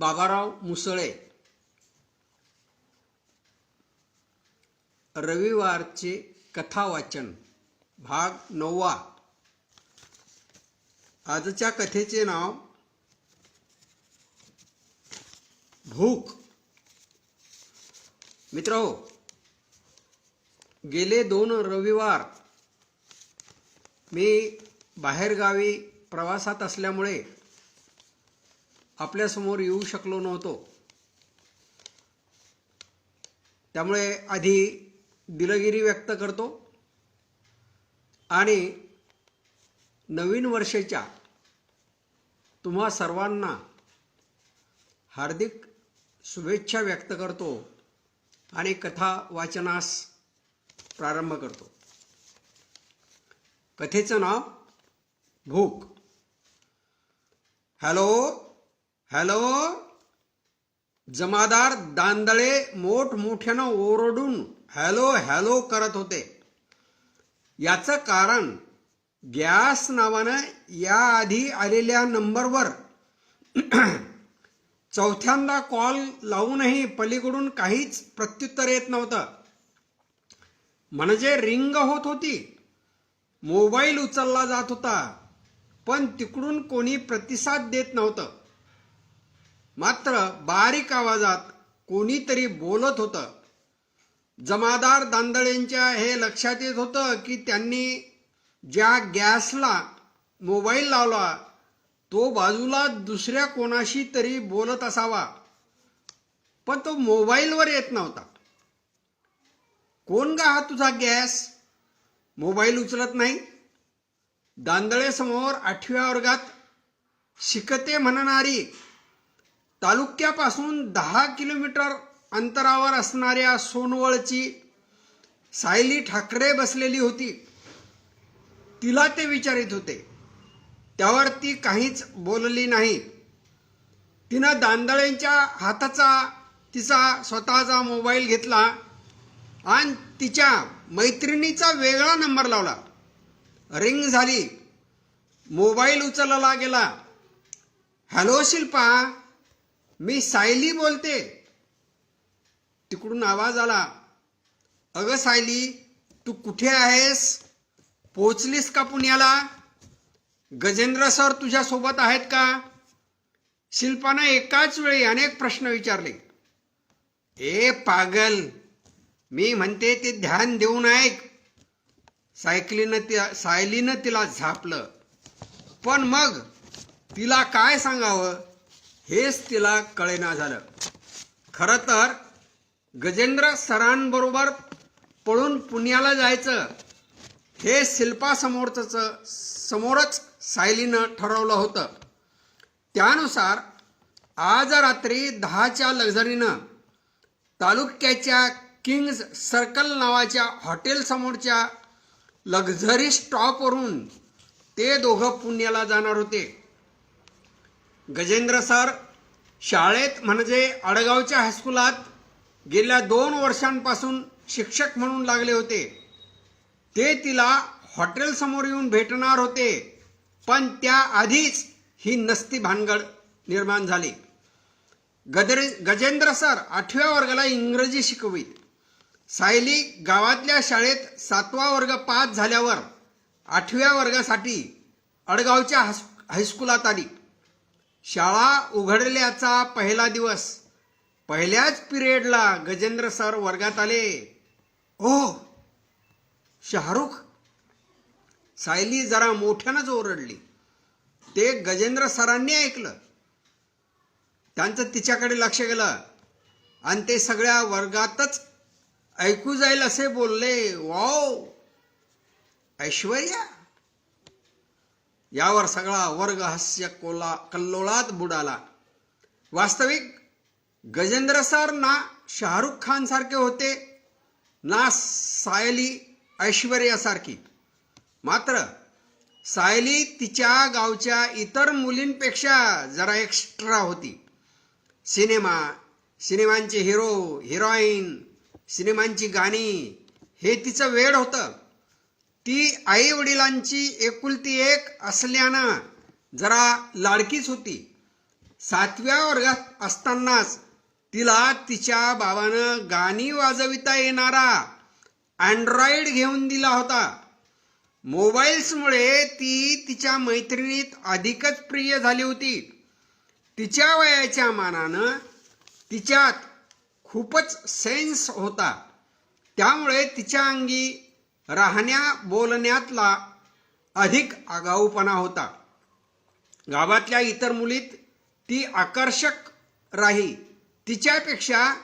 बाबाराव मुसळे. रविवारचे कथावाचन भाग नववा. आजच्या कथेचे नाव भूक. मित्र गेले दोन रविवार मी बाहेरगावी प्रवासात असल्यामुळे आपल्यासमोर येऊ शकलो नव्हतो. त्यामुळे आधी दिलगिरी व्यक्त करतो. आणि नवीन वर्षाच्या तुम्हा सर्वांना हार्दिक शुभेच्छा व्यक्त करतो आणि कथा वाचनास प्रारंभ करतो. कथेचं नाव भूक. हॅलो? हॅलो? जमादार दांदळे मोठमोठ्यानं ओरडून हॅलो हॅलो करत होते. याचं कारण गॅस नावानं याआधी आलेल्या नंबरवर चौथ्यांदा कॉल लावूनही पलीकडून काहीच प्रत्युत्तर येत नव्हतं. म्हणजे रिंग होत होती. मोबाईल उचलला जात होता. पण तिकडून कोणी प्रतिसाद देत नव्हतं. मात्र बारीक आवाजात कोणीतरी बोलत होतं. जमादार दांदळेंच्या हे लक्षात येत होतं की त्यांनी ज्या गॅसला मोबाईल लावला तो बाजूला दुसऱ्या कोणाशी तरी बोलत असावा. पण तो मोबाईलवर येत नव्हता. कोण गा हा तुझा गॅस? मोबाईल उचलत नाही? दांदळेसमोर आठव्या वर्गात शिकते म्हणणारी तालुक्यापासून दहा किलोमीटर अंतरावर असणाऱ्या सोनवळची सायली ठाकरे बसलेली होती. तिला ते विचारित होते. त्यावर ती काहीच बोलली नाही. तिनं दांदळेंच्या हाताचा तिचा स्वतःचा मोबाईल घेतला आणि तिच्या मैत्रिणीचा वेगळा नंबर लावला. रिंग झाली. मोबाईल उचलला गेला. हॅलो शिल्पा मी सायली बोलते. तिकडून आवाज आला. अगं सायली तू कुठे आहेस? पोचलीस का पुण्याला? गजेंद्र सर तुझ्यासोबत आहेत का? शिल्पानं एकाच वेळी अनेक प्रश्न विचारले. ए पागल. मी म्हणते ते ध्यान देऊन ऐक. सायकलीनं ति सायलीनं तिला झापलं. पण मग तिला काय सांगावं? हेच तिला कळेना झालं. खरं तर गजेंद्र सरांबरोबर पळून पुण्याला जायचं हे शिल्पासमोरच समोरच सायलीनं ठरवलं होतं. त्यानुसार आज रात्री दहाच्या लक्झरीनं तालुक्याच्या किंग्ज सर्कल नावाच्या हॉटेलसमोरच्या लक्झरी स्टॉपवरून ते दोघं पुण्याला जाणार होते. गजेंद्र सर शाळेत म्हणजे आडगावच्या हायस्कुलात गेल्या दोन वर्षांपासून शिक्षक म्हणून लागले होते. ते तिला हॉटेलसमोर येऊन भेटणार होते पण त्याआधीच ही नसती भानगड निर्माण झाली. गदरे गजेंद्र सर आठव्या वर्गाला इंग्रजी शिकवीत. सायली गावातल्या शाळेत सातवा वर्ग पास झाल्यावर आठव्या वर्गासाठी अडगावच्या हास हायस्कुलात आली. शाळा उघडल्याचा पहिला दिवस. पहिल्याच पिरियडला गजेंद्र सर वर्गात आले. ओ शाहरुख. सायली जरा मोठ्यानंच ओरडली. ते गजेंद्र सरांनी ऐकलं. त्यांचं तिच्याकडे लक्ष गेलं. आणि ते सगळ्या वर्गातच ऐकू जाईल असे बोलले. वाव! ऐश्वर्या! यावर सगळा वर्ग हास्य कोला कल्लोळात बुडाला. वास्तविक गजेंद्र सर ना शाहरुख खान सारखे होते ना सायली ऐश्वर्यासारखी मात्र सायली तिच्या गावच्या इतर मुलींपेक्षा जरा एक्स्ट्रा होती. सिनेमा सिनेमांचे हिरो हिरोईन सिनेमांची गाणी हे तिचं वेड होतं. ती आई वडिलांची एकुलती एक असल्यानं जरा लाडकीच होती. सातव्या वर्गात असतानाच तिला तिच्या बाबानं गाणी वाजविता येणारा अँड्रॉइड घेऊन दिला होता. मोबाईल्समुळे ती तिच्या मैत्रिणीत अधिकच प्रिय झाली होती. तिच्या वयाच्या मानानं तिच्यात खूपच सेन्स होता. त्यामुळे तिच्या अंगी राहण्या बोलण्यातला अधिक आगाऊपणा होता. गावातल्या इतर मुलीत ती आकर्षक राही. तिच्यापेक्षा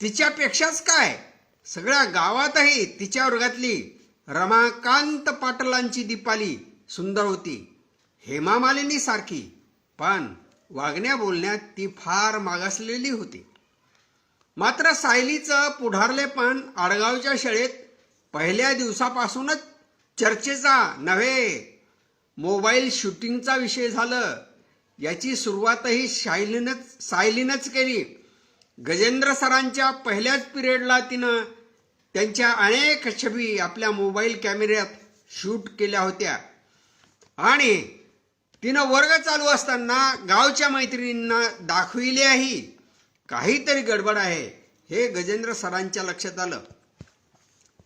तिच्यापेक्षाच काय? सगळ्या गावातही तिच्या वर्गातली रमाकांत पाटलांची दीपाली सुंदर होती. हेमा मालिनी सारखी पण वागण्या बोलण्यात ती फार मागासलेली होती. मात्र सायलीचं पुढारलेपण आडगावच्या शाळेत पहिल्या दिवसापासूनच चर्चेचा नव्हे मोबाईल शूटिंगचा विषय झालं. याची सुरुवातही शायलीनच सायलीनच केली. गजेंद्र सरांच्या पहिल्याच पिरियडला तिनं त्यांच्या अनेक छबी आपल्या मोबाईल कॅमेऱ्यात शूट केल्या होत्या. आणि तिनं वर्ग चालू असताना गावच्या मैत्रिणींना दाखविल्याही काहीतरी गडबड आहे हे गजेंद्र सरांच्या लक्षात आलं.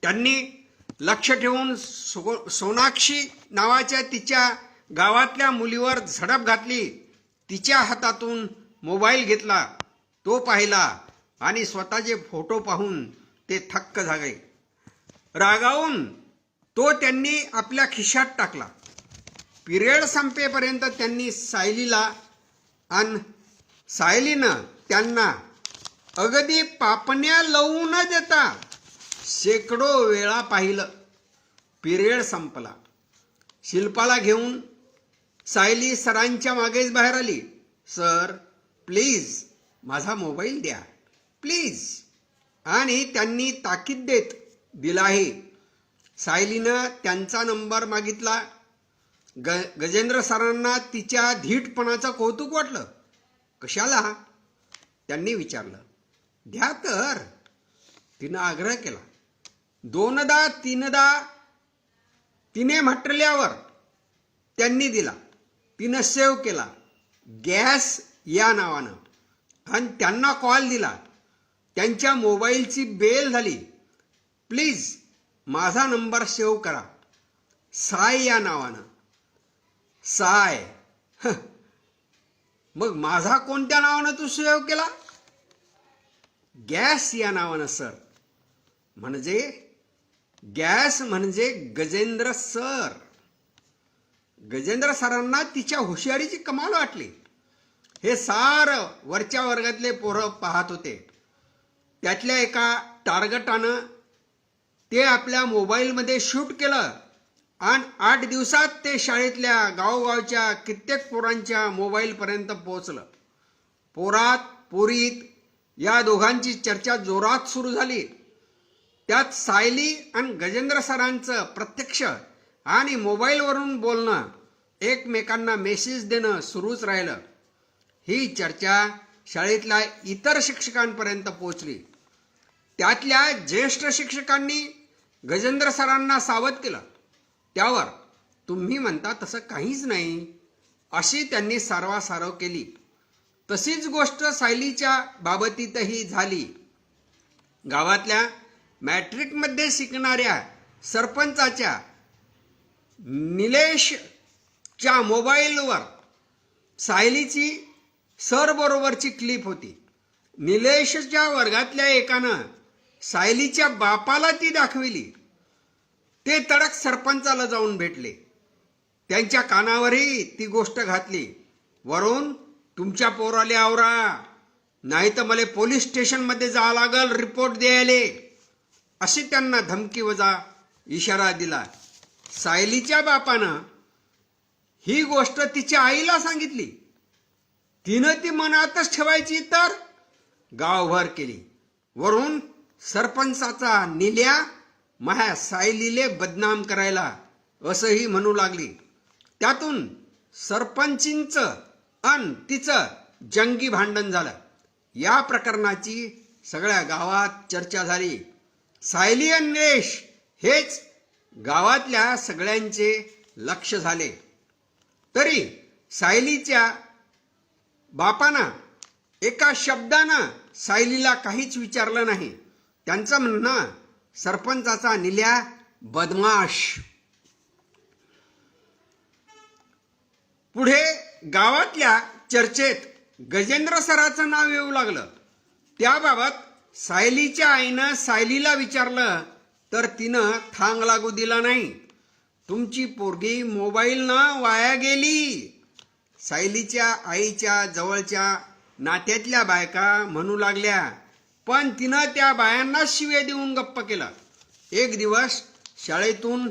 त्यांनी लक्ष ठेवून सो सोनाक्षी नावाच्या तिच्या गावातल्या मुलीवर झडप घातली. तिच्या हातातून मोबाईल घेतला तो पाहिला आणि स्वतःचे फोटो पाहून ते थक्क झाले. रागावून तो त्यांनी आपल्या खिशात टाकला. पिरियड संपेपर्यंत त्यांनी सायलीला आणि सायलीनं त्यांना अगदी पापण्या लावू न देता. शेकडो वेळा पाहिलं. पिरियड संपला. शिल्पाला घेऊन सायली सरांच्या मागेच बाहेर आली. सर प्लीज माझा मोबाईल द्या. प्लीज. आणि त्यांनी ताकीद देत दिलाही सायलीनं त्यांचा नंबर मागितला. ग गजेंद्र सरांना तिच्या धीटपणाचं कौतुक वाटलं. कशाला? त्यांनी विचारलं. द्या तर. तिनं आग्रह केला. दोनदा तीनदा तिने म्हटल्यावर त्यांनी दिला. तिनं सेव्ह केला. गॅस या नावानं. आणि त्यांना कॉल दिला. त्यांच्या मोबाईलची बेल झाली. प्लीज माझा नंबर सेव्ह करा. साय या नावानं. साय. मग माझा कोणत्या नावानं तू सेव्ह केला? गॅस या नावानं सर. म्हणजे गॅस म्हणजे गजेंद्र सर. गजेंद्र सरांना तिच्या हुशारीची कमाल वाटली. हे सार वरच्या वर्गातले पोरं पाहत होते. त्यातल्या एका टार्गटानं ते आपल्या मोबाईलमध्ये शूट केलं आणि आठ दिवसात ते शाळेतल्या गावगावच्या कित्येक पोरांच्या मोबाईलपर्यंत पोहोचलं. पोरात पोरीत या दोघांची चर्चा जोरात सुरू झाली. त्यात सायली आणि गजेंद्र सरांचं प्रत्यक्ष आणि मोबाईलवरून बोलणं एकमेकांना मेसेज देणं सुरूच राहिलं. ही चर्चा शाळेतल्या इतर शिक्षकांपर्यंत पोचली त्यातल्या ज्येष्ठ शिक्षकांनी गजेंद्र सरांना सावध केलं. त्यावर तुम्ही म्हणता तसं काहीच नाही अशी त्यांनी सारवासारव केली. तशीच गोष्ट सायलीच्या बाबतीतही झाली. गावातल्या मॅट्रिकमध्ये शिकणाऱ्या सरपंचाच्या निलेशच्या मोबाईलवर सायलीची सरबरोबरची क्लिप होती. निलेशच्या वर्गातल्या एकानं सायलीच्या बापाला ती दाखविली. ते तडक सरपंचाला जाऊन भेटले. त्यांच्या कानावरही ती गोष्ट घातली. वरून तुमच्या पोराले आवरा. नाही तर मला पोलीस स्टेशनमध्ये जावं लागल रिपोर्ट द्यायले. अशी त्यांना धमकी वजा इशारा दिला. सायलीच्या बापानं ही गोष्ट तिच्या आईला सांगितली. तिनं ती मनातच ठेवायची तर गावभर केली. वरून सरपंचाचा निल्या माया सायलीले बदनाम करायला असंही म्हणू लागली. त्यातून सरपंचींच अन तिचं जंगी भांडण झालं. या प्रकरणाची सगळ्या गावात चर्चा झाली. सायली आणि हेच गावातल्या सगळ्यांचे लक्ष झाले. तरी सायलीच्या बापानं एका शब्दानं सायलीला काहीच विचारलं नाही. त्यांचं म्हणणं सरपंचाचा निल्या बदमाश. पुढे गावातल्या चर्चेत गजेंद्र सराचं नाव येऊ लागलं. त्याबाबत सायलीच्या आईनं सायलीला विचारलं तर तिनं थांग लागू दिला नाही. तुमची पोरगी मोबाईलनं वाया गेली. सायलीच्या आईच्या जवळच्या नात्यातल्या बायका म्हणू लागल्या पण तिनं त्या बायांना शिवे देऊन गप्प केलं. एक दिवस शाळेतून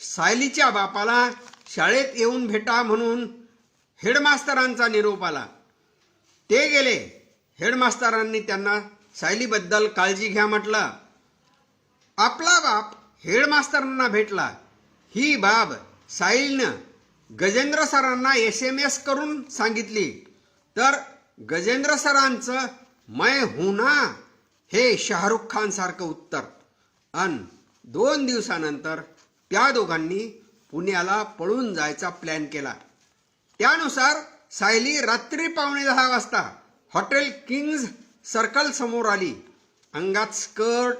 सायलीच्या बापाला शाळेत येऊन भेटा म्हणून हेडमास्तरांचा निरोप आला. ते गेले. हेडमास्तरांनी त्यांना सायलीबद्दल काळजी घ्या म्हटलं. आपला बाप हेडमास्तरांना भेटला. ही बाब साईलनं गजेंद्र सरांना एस एम एस करून सांगितली. तर गजेंद्र सरांचं मैं हूं ना हे शाहरुख खान सारखं उत्तर. अन दोन दिवसानंतर त्या दोघांनी पुण्याला पळून जायचा प्लॅन केला. त्यानुसार सायली रात्री पावणे दहा वाजता हॉटेल किंग्ज सर्कल समोर आली. अंगात स्कर्ट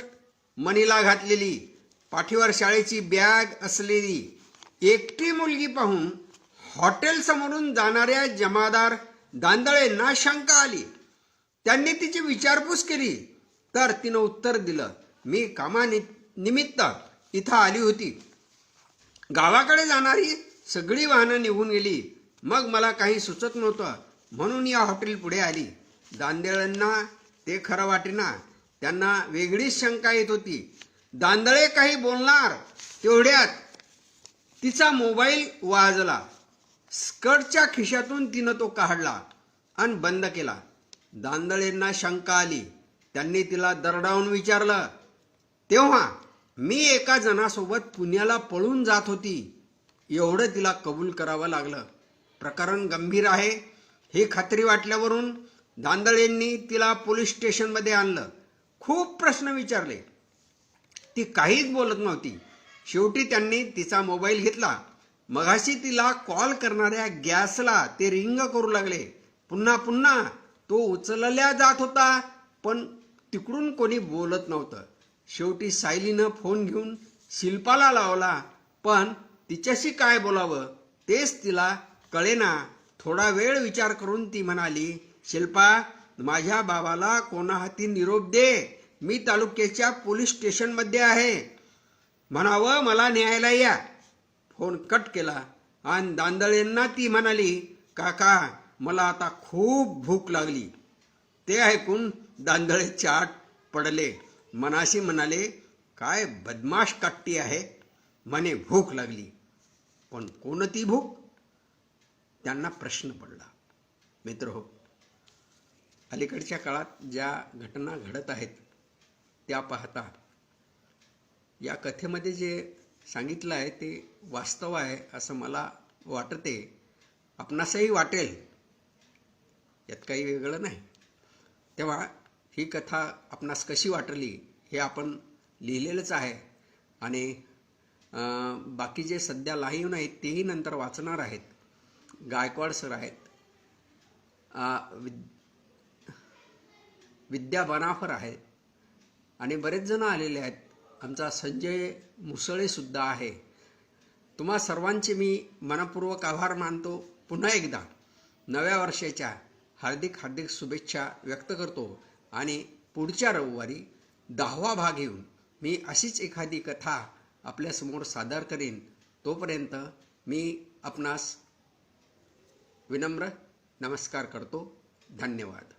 मनीला घातलेली पाठीवर शाळेची बॅग असलेली. एकटी मुलगी पाहून हॉटेल समोरून जाणाऱ्या जमादार दांदळेंना शंका आली. त्यांनी तिची विचारपूस केली. तर तिनं उत्तर दिलं मी कामानि निमित्त इथं आली होती. गावाकडे जाणारी सगळी वाहनं निघून गेली. मग मला काही सुचत नव्हतं. म्हणून या हॉटेल पुढे आली. दांदेळांना ते खरं वाटेना. त्यांना वेगळीच शंका येत होती. दांदळे काही बोलणार तेवढ्यात तिचा मोबाईल वाजला. स्कर्टच्या खिशातून तिनं तो काढला आणि बंद केला. दांदळेंना शंका आली. त्यांनी तिला दरडावून विचारलं तेव्हा मी एका जणासोबत पुण्याला पळून जात होती. एवढं तिला कबूल करावं लागलं. प्रकरण गंभीर आहे. हे खात्री वाटल्यावरून दांदळेंनी तिला पोलीस स्टेशनमध्ये आणलं. खूप प्रश्न विचारले. ती काहीच बोलत नव्हती. शेवटी त्यांनी तिचा मोबाईल घेतला. मगाशी तिला कॉल करणाऱ्या गॅसला ते रिंग करू लागले. पुन्हा पुन्हा तो उचलल्या जात होता पण तिकडून कोणी बोलत नव्हतं. शेवटी सायलीनं फोन घेऊन शिल्पाला लावला पण तिच्याशी काय बोलावं? तेच तिला कळेना. थोडा वेळ विचार करून ती म्हणाली शिल्पा माझ्या बाबाला कोणा हाती निरोप दे. मी तालुक्याच्या पोलीस स्टेशनमध्ये आहे. म्हणावं मला न्यायला या. फोन कट केला. आणि दांदळेंना ती म्हणाली काका मला आता खूप भूक लागली. ते ऐकून दांदळे चाट पडले. मनाशी म्हणाले काय बदमाश काट्टी आहे. म्हणे भूक लागली. पण कोणती भूक? त्यांना प्रश्न पडला. मित्र हो अलीकडच्या काळात ज्या घटना घडत आहेत त्या पाहता. या कथेमध्ये जे सांगितलं आहे ते वास्तव आहे असं मला वाटते. आपणासही वाटेल. यात काही वेगळं नाही. तेव्हा ही कथा आपणास कशी वाटली हे आपण लिहिलेलंच आहे. आणि बाकी जे सध्या लाईव्ह नाहीत तेही नंतर वाचणार आहेत. गायकवाड सर आहेत. अं, विद्या बनाफर आहेत. आणि बरेच जण आलेले आहेत. आमचा संजय मुसळेसुद्धा आहे. तुम्हा सर्वांचे मी मनपूर्वक आभार मानतो. पुन्हा एकदा नव्या वर्षाच्या हार्दिक हार्दिक शुभेच्छा व्यक्त करतो. आणि पुढच्या रविवारी दहावा भाग घेऊन मी अशीच एखादी कथा आपल्यासमोर सादर करेन. तोपर्यंत मी आपणास विनम्र नमस्कार करतो. धन्यवाद.